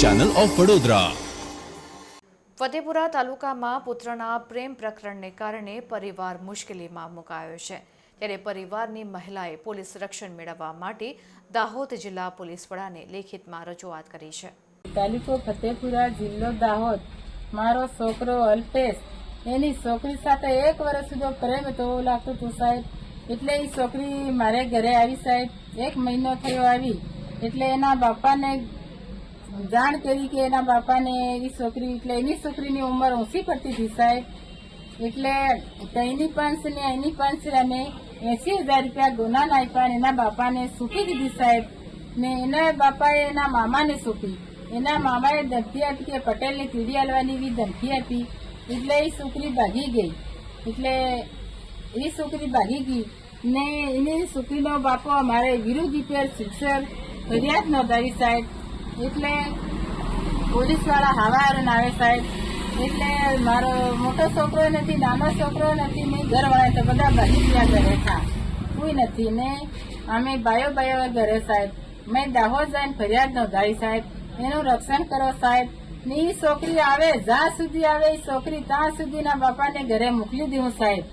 Channel of Vadodara Fatepura તાલુકામાં પુત્રના પ્રેમ પ્રકરણને કારણે પરિવાર મુશ્કેલીમાં મુકાયો છે. ત્યારે પરિવારની મહિલાએ પોલીસ રક્ષણ મેળવવા માટે દાહોદ જિલ્લા પોલીસ વડાને લેખિતમાં રજૂઆત કરી છે. તાલુકો ફતેપુરા જિલ્લો દાહોદ. મારો છોકરો અલ્પેશ. એની છોકરી સાથે એક વર્ષ સુધી પ્રેમ હતો એવું લાગતું હતું સાહેબ. એટલે એ છોકરી મારે ઘરે આવી સાહેબ. એક મહિનો થયો આવી. એટલે એના બાપાને જાણ કરી કે એના બાપાને એવી છોકરી, એટલે એની છોકરીની ઉંમર ઓછી પડતી હતી સાહેબ. એટલે તેની પાંચ ને એની પાંચ અમે એસી હજાર રૂપિયા ગુના અને એના બાપાને સૂકી દીધી સાહેબ. ને એના બાપાએ એના મામાને સૂકી. એના મામાએ ધમકી આપી કે પટેલને કીડી હાલવાની એવી ધમકી આપી. એટલે એ છોકરી ભાગી ગઈ. એટલે એ છોકરી ભાગી ગઈ. ને એની છોકરીનો બાપો અમારે વિરુદ્ધ રિપેર શિક્ષક ફરિયાદ નોંધાવી સાહેબ. એટલે પોલીસવાળા હાવાર આવે સાહેબ. એટલે મારો મોટો છોકરો નથી, નાનો છોકરો નથી ને ઘરવાળા તો બધા ભાગી ગયા ઘરે થા કોઈ નથી. ને અમે બાયો બાયો ઘરે સાહેબ. મેં દાહોદ જઈને ફરિયાદ નોંધાવી સાહેબ. એનું રક્ષણ કરો સાહેબ. ને છોકરી આવે, જ્યાં સુધી આવે એ છોકરી ત્યાં સુધીના બાપાને ઘરે મોકલી દઉં સાહેબ.